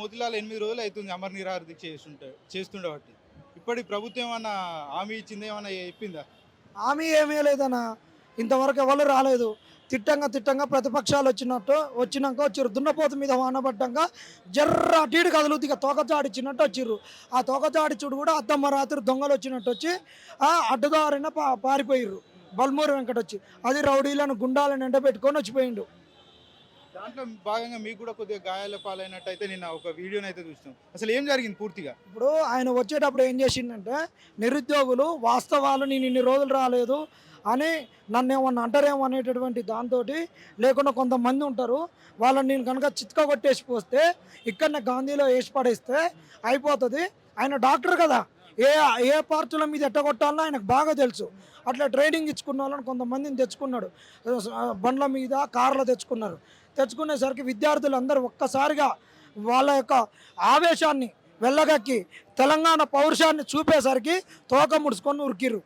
మోతిలాల్ ఎనిమిది రోజులు అవుతుంది అమర్ నిరాహార దీక్ష చేస్తుంటే చేస్తుండే బట్టి ఇప్పటి ప్రభుత్వం ఏమన్నా హామీ ఇచ్చింది ఏమన్నా చెప్పిందా హామీ ఏమీ లేదన్నా. ఇంతవరకు ఎవరు రాలేదు. తిట్టంగా తిట్టంగా ప్రతిపక్షాలు వచ్చినట్టు వచ్చినాక వచ్చిర్రు. దున్నపోతు మీద వానబడ్డంగా జర్ర అటు ఇటు ఇక తోకచాడిచ్చినట్టు వచ్చిర్రు. ఆ తోకచాడిచుడు కూడా అద్దమ్మ రాత్రి దొంగలు వచ్చినట్టు వచ్చి ఆ అడ్డదారిన పా పారిపోయిర్రు. బల్మూరు వెంకట వచ్చి అది రౌడీలను గుండాలను ఎండబెట్టుకొని వచ్చిపోయిండు. దాంట్లో భాగంగా మీకు కూడా కొద్దిగా గాయాల పాలైనట్టయితే నిన్న నేను ఒక వీడియోని అయితే చూసినాం. అసలు ఏం జరిగింది పూర్తిగా? ఇప్పుడు ఆయన వచ్చేటప్పుడు ఏం చేసిందంటే నిరుద్యోగులు వాస్తవాలు నేను ఇన్ని రోజులు రాలేదు అని నన్ను ఏమన్నా అంటారేమో అనేటటువంటి దాంతో లేకుండా కొంతమంది ఉంటారు. వాళ్ళని నేను కనుక చిత్క కొట్టేసి పోస్తే ఇక్కడనే గాంధీలో వేసి పడేస్తే అయిపోతుంది. ఆయన డాక్టర్ కదా. ఏ ఏ పార్టీల మీద ఎట్టగొట్టాలో ఆయనకు బాగా తెలుసు. అట్లా ట్రైనింగ్ ఇచ్చుకున్న వాళ్ళని కొంతమందిని తెచ్చుకున్నాడు. బండ్ల మీద కార్లు తెచ్చుకున్నారు. తెచ్చుకునేసరికి విద్యార్థులు అందరూ ఒక్కసారిగా వాళ్ళ యొక్క ఆవేశాన్ని వెళ్ళగక్కి తెలంగాణ పౌరుషాన్ని చూపేసరికి తోక ముడుచుకొని ఉరికిర్రు.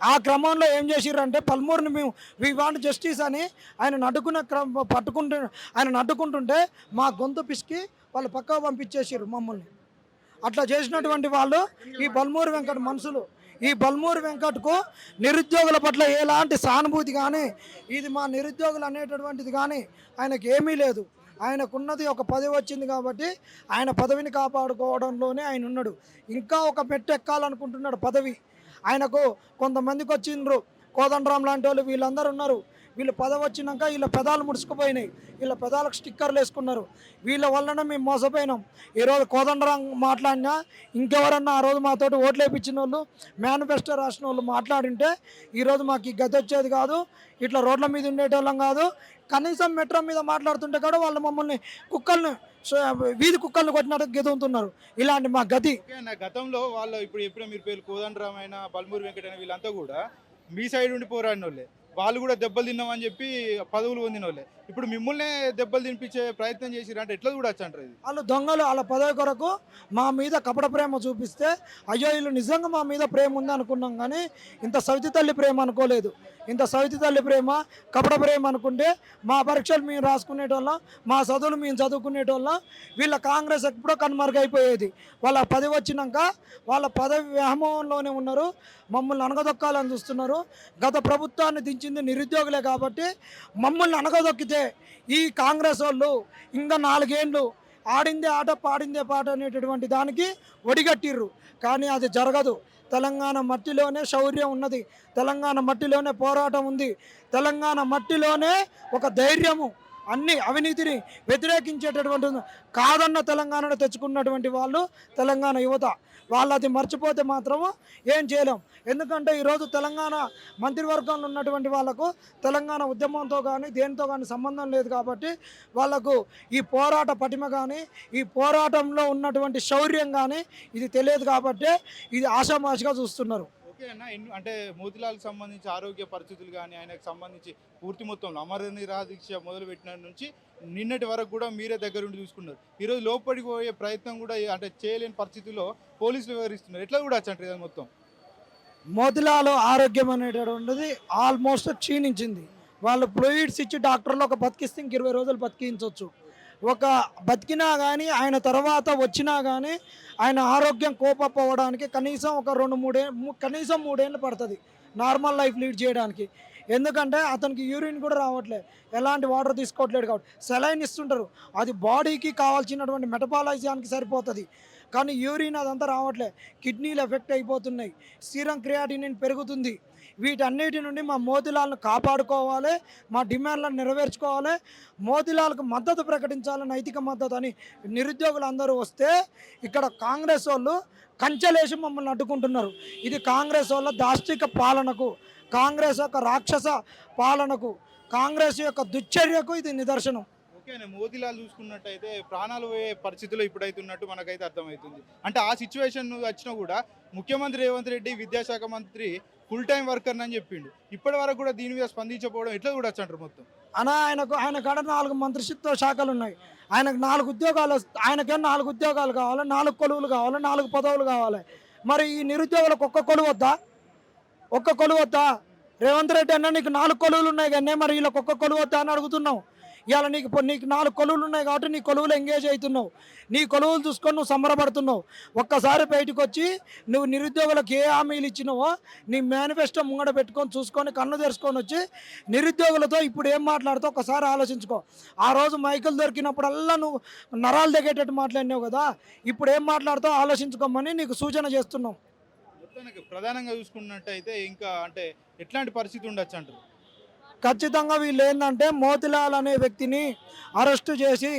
ఆ క్రమంలో ఏం చేసిర్రంటే పల్మూరుని మేము వి వాంట్ జస్టిస్ అని ఆయన అడ్డుకున్న క్రమ పట్టుకుంటు ఆయన అడ్డుకుంటుంటే మా గొంతు పిసికి వాళ్ళు పక్క పంపించేసారు మమ్మల్ని. అట్లా చేసినటువంటి వాళ్ళు ఈ బల్మూరు వెంకట మనుషులు. ఈ బల్మూరు వెంకట్కు నిరుద్యోగుల పట్ల ఎలాంటి సానుభూతి కానీ ఇది మా నిరుద్యోగులు అనేటటువంటిది కానీ ఆయనకు ఏమీ లేదు. ఆయనకున్నది ఒక పదవి వచ్చింది కాబట్టి ఆయన పదవిని కాపాడుకోవడంలోనే ఆయన ఉన్నాడు. ఇంకా ఒక మెట్టు ఎక్కాలనుకుంటున్నాడు పదవి. ఆయనకు కొంతమందికి వచ్చిండ్రు. కోదండరాం లాంటి వాళ్ళు వీళ్ళందరూ ఉన్నారు. వీళ్ళు పదవి వచ్చినాక వీళ్ళ పెదాలు ముడుచుకుపోయినాయి. వీళ్ళ పెదాలకు స్టిక్కర్లు వేసుకున్నారు. వీళ్ళ వలన మేము మోసపోయినాం. ఈరోజు కోదండరాం మాట్లాడినా ఇంకెవరన్నా ఆ రోజు మాతో ఓట్లు వేయించిన వాళ్ళు మేనిఫెస్టో రాసిన వాళ్ళు మాట్లాడింటే ఈరోజు మాకు ఈ గతి వచ్చేది కాదు. ఇట్లా రోడ్ల మీద ఉండేటోళ్ళం కాదు. కనీసం మెట్రో మీద మాట్లాడుతుంటే కూడా వాళ్ళు మమ్మల్ని కుక్కల్ని వీధి కుక్కల్ని కొట్టినట్టు గెదుగుతున్నారు ఇలాంటి మా గతి. గతంలో వాళ్ళు ఇప్పుడు ఎప్పుడో మీరు పేరు కోదండరామైనా బల్మూరి వెంకటైన వీళ్ళంతా కూడా మీ సైడ్ ఉండి పోరాడిన వాళ్ళే వాళ్ళు కూడా దెబ్బలు తిన్నామని చెప్పి పదవులు పొందిన వాళ్ళే ఇప్పుడు మిమ్మల్నే దెబ్బలు తినిపించే ప్రయత్నం చేసిరు అంటే ఎట్లా చూడొచ్చు అంటారు ఇది? వాళ్ళు దొంగలు వాళ్ళ పదవి కొరకు మా మీద కపట ప్రేమ చూపిస్తే అయ్యో వీళ్ళు నిజంగా మా మీద ప్రేమ ఉంది అనుకున్నాం కానీ ఇంత సవితి తల్లి ప్రేమ అనుకోలేదు. ఇంత సవితి తల్లి ప్రేమ కపట ప్రేమ అనుకుంటే మా పరీక్షలు మేము రాసుకునేటోళ్ళం మా చదువులు మేము చదువుకునేటోళ్ళం వీళ్ళ కాంగ్రెస్ ఎప్పుడో కనుమరుగైపోయేది. వాళ్ళ పదవి వచ్చినాక వాళ్ళ పదవి వ్యామోహంలోనే ఉన్నారు మమ్మల్ని అనగదొక్కాలని చూస్తున్నారు. గత ప్రభుత్వాన్ని దించి వచ్చింది నిరుద్యోగులే కాబట్టి మమ్మల్ని అనగదొక్కితే ఈ కాంగ్రెస్ వాళ్ళు ఇంకా నాలుగేండ్లు ఆడిందే ఆట పాడిందే పాట అనేటటువంటి దానికి ఒడిగట్టిర్రు. కానీ అది జరగదు. తెలంగాణ మట్టిలోనే శౌర్యం ఉన్నది. తెలంగాణ మట్టిలోనే పోరాటం ఉంది. తెలంగాణ మట్టిలోనే ఒక ధైర్యము అన్ని అవినీతిని వ్యతిరేకించేటటువంటి కాదన్న తెలంగాణను తెచ్చుకున్నటువంటి వాళ్ళు తెలంగాణ యువత. వాళ్ళు అది మర్చిపోతే మాత్రము ఏం చేయలేం. ఎందుకంటే ఈరోజు తెలంగాణ మంత్రివర్గంలో ఉన్నటువంటి వాళ్ళకు తెలంగాణ ఉద్యమంతో కానీ దేనితో కానీ సంబంధం లేదు కాబట్టి వాళ్ళకు ఈ పోరాట పటిమ కానీ ఈ పోరాటంలో ఉన్నటువంటి శౌర్యం కానీ ఇది తెలియదు కాబట్టి ఇది ఆషామాషిగా చూస్తున్నారు. ఓకే అన్న. ఎన్ని- అంటే మోతిలాల్కి సంబంధించి ఆరోగ్య పరిస్థితులు కానీ ఆయనకు సంబంధించి పూర్తి మొత్తంలో అమర నిరాహార మొదలుపెట్టిన నుంచి నిన్నటి వరకు కూడా మీరే దగ్గరుండి చూసుకున్నారు. ఈరోజు లోపలికి పోయే ప్రయత్నం కూడా అంటే చేయలేని పరిస్థితుల్లో పోలీసులు వివరిస్తున్నారు ఎట్లా కూడా అంటారు ఇది మొత్తం? మోతిలాలో ఆరోగ్యం అనేటటువంటిది ఆల్మోస్ట్ క్షీణించింది. వాళ్ళు ఫ్లూయిడ్స్ ఇచ్చి డాక్టర్లు ఒక బతికిస్తే ఇంక ఇరవై రోజులు బతికించవచ్చు ఒక బతికినా కానీ ఆయన తర్వాత వచ్చినా కానీ ఆయన ఆరోగ్యం కోపపోవడానికి కనీసం ఒక రెండు మూడే కనీసం మూడేళ్ళు పడుతుంది. నార్మల్ లైఫ్ లీడ్ చేయడానికి. ఎందుకంటే అతనికి యూరిన్ కూడా రావట్లే. ఎలాంటి వాటర్ తీసుకోవట్లేదు కాబట్టి. సెలైన్ ఇస్తుంటారు. అది బాడీకి కావాల్సినటువంటి మెటబాలైజానికి సరిపోతుంది. కానీ యూరిన్ అదంతా రావట్లే. కిడ్నీలు ఎఫెక్ట్ అయిపోతున్నాయి. సీరం క్రియాటినిన్ పెరుగుతుంది. వీటన్నిటి నుండి మా మోతిలాల్ను కాపాడుకోవాలి. మా డిమాండ్లను నెరవేర్చుకోవాలి. మోతిలాల్కు మద్దతు ప్రకటించాలని నైతిక మద్దతు అని నిరుద్యోగులు అందరూ వస్తే ఇక్కడ కాంగ్రెస్ వాళ్ళు కంచెలేసి మమ్మల్ని అడ్డుకుంటున్నారు. ఇది కాంగ్రెస్ వాళ్ళ దాష్టిక పాలనకు కాంగ్రెస్ యొక్క రాక్షస పాలనకు కాంగ్రెస్ యొక్క దుశ్చర్యకు ఇది నిదర్శనం. ఓకే మోతిలాల్ చూసుకున్నట్టయితే ప్రాణాలు పోయే పరిస్థితుల్లో ఇప్పుడైతే ఉన్నట్టు మనకైతే అర్థమవుతుంది అంటే ఆ సిచ్యువేషన్ వచ్చినా కూడా ముఖ్యమంత్రి రేవంత్ రెడ్డి విద్యాశాఖ మంత్రి ఫుల్ టైం వర్కర్ అని చెప్పిండు. ఇప్పటి వరకు కూడా దీని మీద స్పందించకపోవడం ఎట్లా చూడొచ్చు అంటారు మొత్తం? అనా ఆయనకు ఆయన కాడ నాలుగు మంత్రిత్వ శాఖలు ఉన్నాయి. ఆయనకు నాలుగు ఉద్యోగాలు ఆయనకేం నాలుగు ఉద్యోగాలు కావాలి నాలుగు కొలువులు కావాలి నాలుగు పదవులు కావాలి. మరి ఈ నిరుద్యోగులకు ఒక్క కొలువు వద్దా? ఒక్క కొలువద్దా రేవంత్ రెడ్డి అన్న నీకు నాలుగు కొలువులు ఉన్నాయి కానీ మరి వీళ్ళకి ఒక్క కొలువద్దా అని అడుగుతున్నావు. ఇవాళ నీకు నీకు నాలుగు కొలువులు ఉన్నాయి కాబట్టి నీ కొలువులు ఎంగేజ్ అవుతున్నావు. నీ కొలువులు చూసుకొని నువ్వు సంబరపడుతున్నావు. ఒక్కసారి బయటకు వచ్చి నువ్వు నిరుద్యోగులకు ఏ హామీలు ఇచ్చినావో నీ మేనిఫెస్టో ముంగడ పెట్టుకొని చూసుకొని కన్ను తెరుచుకొని వచ్చి నిరుద్యోగులతో ఇప్పుడు ఏం మాట్లాడుతావు ఒకసారి ఆలోచించుకో. ఆ రోజు మైకులు దొరికినప్పుడల్లా నువ్వు నరాలు దగ్గేటట్టు మాట్లాడినావు కదా. ఇప్పుడు ఏం మాట్లాడుతావు ఆలోచించుకోమని నీకు సూచన చేస్తున్నావు మొత్తానికి ప్రధానంగా చూసుకున్నట్టయితే ఇంకా అంటే ఎట్లాంటి పరిస్థితి ఉండొచ్చు అంటారు? ఖచ్చితంగా వీళ్ళు ఏంటంటే మోతిలాల్ అనే వ్యక్తిని అరెస్టు చేసి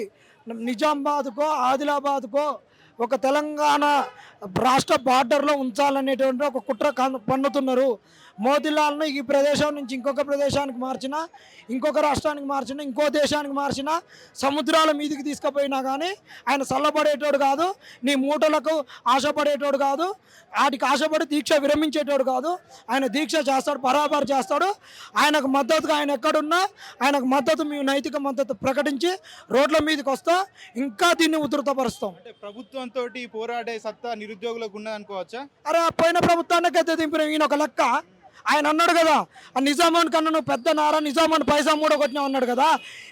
నిజామాబాద్కో ఆదిలాబాద్కో ఒక తెలంగాణ రాష్ట్ర బార్డర్లో ఉంచాలనేటువంటి ఒక కుట్ర కన్- పన్నుతున్నారు. మోతిలాల్ను ఈ ప్రదేశం నుంచి ఇంకొక ప్రదేశానికి మార్చినా ఇంకొక రాష్ట్రానికి మార్చినా ఇంకో దేశానికి మార్చినా సముద్రాల మీదికి తీసుకుపోయినా కానీ ఆయన చల్లబడేటోడు కాదు నీ మూటలకు ఆశపడేటోడు కాదు వాటికి ఆశపడి దీక్ష విరమించేటోడు కాదు. ఆయన దీక్ష చేస్తాడు బరాబర్ చేస్తాడు. ఆయనకు మద్దతుగా ఆయన ఎక్కడున్నా ఆయనకు మద్దతు మేము నైతిక మద్దతు ప్రకటించి రోడ్ల మీదకి వస్తా ఇంకా దీన్ని ఉధృతపరుస్తాం. ప్రభుత్వం ప్రభుత్వంతో పోరాడే సత్తా నిరుద్యోగులకు ఉన్నది అనుకోవచ్చా? అరే పోయిన ప్రభుత్వాన్ని గద్దె దింపిన ఈయన ఒక లెక్క. ఆయన అన్నాడు కదా ఆ నిజామాన్ కన్నా నువ్వు పెద్ద నారా నిజామాన్ పైసా మూడో కొట్టినావు అన్నాడు కదా.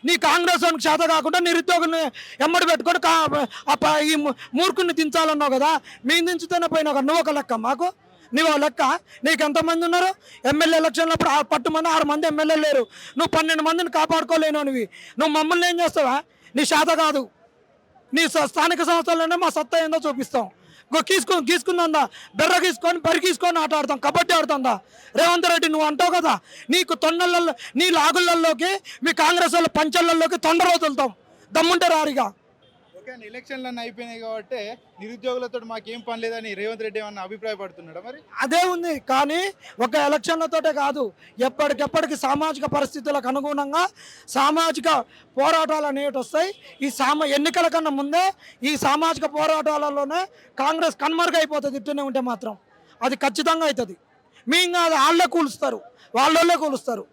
నీ కాంగ్రెస్ వానికి చేత కాకుండా నిరుద్యోగుల్ని ఎమ్మడి పెట్టుకొని ఆ ప- ఈ మూర్ఖుని దించాలన్నావు కదా. మేము దించుతూనే పోయినావు కదా. నువ్వు ఒక లెక్క మాకు? నువ్వు ఆ లెక్క? నీకు ఎంతమంది ఉన్నారు? ఎమ్మెల్యే ఎలక్షన్లప్పుడు ఆ పట్టు మంది ఆరు మంది ఎమ్మెల్యేలు లేరు. నువ్వు పన్నెండు మందిని కాపాడుకోలేను నువ్వు నువ్వు మమ్మల్ని ఏం చేస్తావా? నీ శాత కాదు. నీ స్థానిక సంస్థల్లోనే మా సత్తా ఏందో చూపిస్తాం. గో గీసుకు గీసుకుందా బెర్ర గీసుకొని బరి గీసుకొని ఆట ఆడతాం కబడ్డీ ఆడుతుందా? రేవంత్ రెడ్డి నువ్వు అంటావు కదా నీకు తొండలలో నీ లాగులలోకి మీ కాంగ్రెస్ వాళ్ళ పంచలలోకి తొండరో వదులుతాం దమ్ముంటే రారిగా. కానీ అండి ఎలక్షన్లన్నీ అయిపోయినాయి కాబట్టి నిరుద్యోగులతో మాకేం పని లేదని రేవంత్ రెడ్డి ఏమన్నా అభిప్రాయపడుతున్నాడా మరి? అదే ఉంది కానీ ఒక ఎలక్షన్లతోటే కాదు ఎప్పటికెప్పటికి సామాజిక పరిస్థితులకు అనుగుణంగా సామాజిక పోరాటాలు అనేవి వస్తాయి. ఈ సామ ఎన్నికల కన్నా ముందే ఈ సామాజిక పోరాటాలలోనే కాంగ్రెస్ కన్మరుగైపోతుంది ఇట్టనే ఉంటే మాత్రం. అది ఖచ్చితంగా అవుతుంది. మీ ఇంకా అది వాళ్ళే కూలుస్తారు వాళ్ళే కూలుస్తారు.